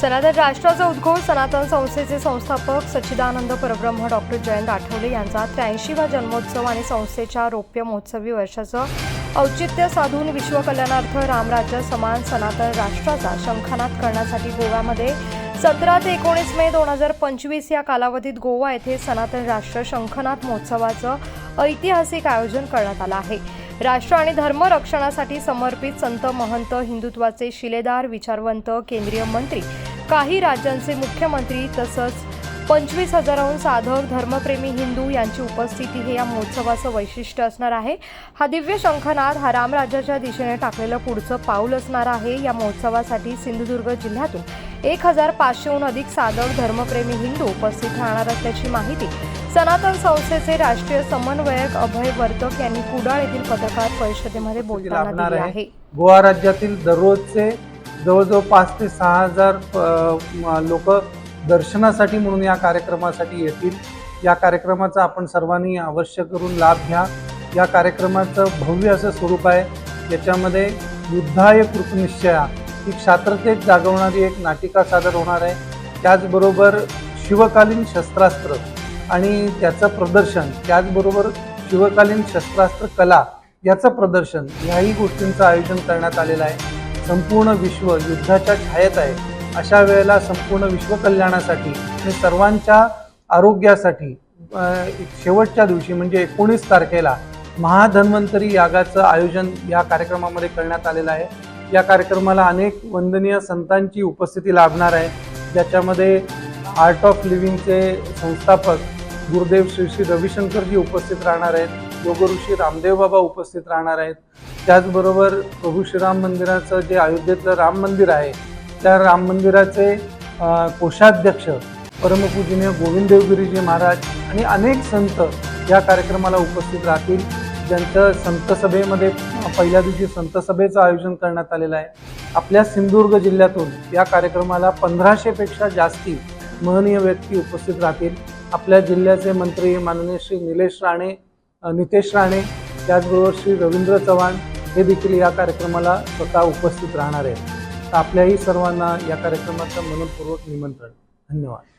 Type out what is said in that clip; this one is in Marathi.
सनातन राष्ट्राचा उद्घोष सनातन संस्थेचे संस्थापक सच्चिदानंद परब्रह्म डॉक्टर जयंत आठवले यांचा त्र्याऐंशीवा जन्मोत्सव आणि संस्थेच्या रौप्य महोत्सवी वर्षाचं औचित्य साधून विश्वकल्याणार्थ रामराज्य समान सनातन राष्ट्राचा शंखनाद करण्यासाठी गोव्यामध्ये सतरा ते एकोणीस मे दोन हजार पंचवीस या कालावधीत गोवा येथे सनातन राष्ट्र शंखनाथ महोत्सवाचं ऐतिहासिक आयोजन करण्यात आलं आहे. राष्ट्र आणि धर्म रक्षणासाठी समर्पित संत महंत हिंदुत्वाचे शिलेदार विचारवंत केंद्रीय मंत्री काही राज्यांचे मुख्यमंत्री तसंच पंचवीस हजाराहून साधक धर्मप्रेमी हिंदू यांची उपस्थिती हे या महोत्सवाचं वैशिष्ट्य असणार आहे. हा दिव्य शंखनाद हा रामराज्याच्या दिशेने टाकलेलं पुढचं पाऊल असणार आहे. या महोत्सवासाठी सिंधुदुर्ग जिल्ह्यातून एक हजार पाचशेहून अधिक साधक धर्मप्रेमी हिंदू उपस्थित राहणार असल्याची माहिती सनातन संस्थेचे राष्ट्रीय समन्वयक अभय वर्तक यांनी कुडाळ येथील पत्रकार परिषदेमध्ये बोलताना दिली. आहे. गोवा राज्यातील दररोजचे जवळजवळ पाच ते सहा हजार लोक दर्शनासाठी म्हणून या कार्यक्रमासाठी येतील. या कार्यक्रमाचा आपण सर्वांनी अवश्य करून लाभ घ्या. या कार्यक्रमाचं भव्य असं स्वरूप आहे. याच्यामध्ये युद्धाय कृतनिश्चया ही क्षात्रतेत जागवणारी एक नाटिका सादर होणार आहे. त्याचबरोबर शिवकालीन शस्त्रास्त्र आणि त्याचं प्रदर्शन त्याचबरोबर शिवकालीन शस्त्रास्त्र कला याचं प्रदर्शन ह्याही गोष्टींचं आयोजन करण्यात आलेलं आहे. संपूर्ण विश्व युद्धाच्या छायेत आहे. अशा वेळेला संपूर्ण विश्व कल्याणासाठी आणि सर्वांच्या आरोग्यासाठी शेवटच्या दिवशी म्हणजे एकोणीस तारखेला महाधन्वंतरी यागाचं आयोजन या कार्यक्रमामध्ये करण्यात आलेलं आहे. या कार्यक्रमाला अनेक वंदनीय संतांची उपस्थिती लाभणार आहे. ज्याच्यामध्ये आर्ट ऑफ लिव्हिंगचे संस्थापक गुरुदेव श्री श्री रविशंकरजी उपस्थित राहणार आहेत. योगऋषी रामदेव बाबा उपस्थित राहणार आहेत. त्याचबरोबर प्रभू श्रीराम मंदिराचं जे अयोध्येतलं राम मंदिर आहे त्या राम मंदिराचे कोषाध्यक्ष परमपूजनीय गोविंददेवगिरीजी महाराज आणि अनेक संत या कार्यक्रमाला उपस्थित राहतील. ज्यांचं संतसभेमध्ये पहिल्या दिवशी संतसभेचं आयोजन करण्यात आलेलं आहे. आपल्या सिंधुदुर्ग जिल्ह्यातून या कार्यक्रमाला पंधराशेपेक्षा जास्ती महनीय व्यक्ती उपस्थित राहतील. आपल्या जिल्ह्याचे मंत्री माननीय श्री निलेश राणे नितेश राणे त्याचबरोबर श्री रवींद्र चव्हाण हे देखील या कार्यक्रमाला स्वतः उपस्थित राहणार आहेत. तर आपल्याही सर्वांना या कार्यक्रमाचं मनपूर्वक निमंत्रण. धन्यवाद.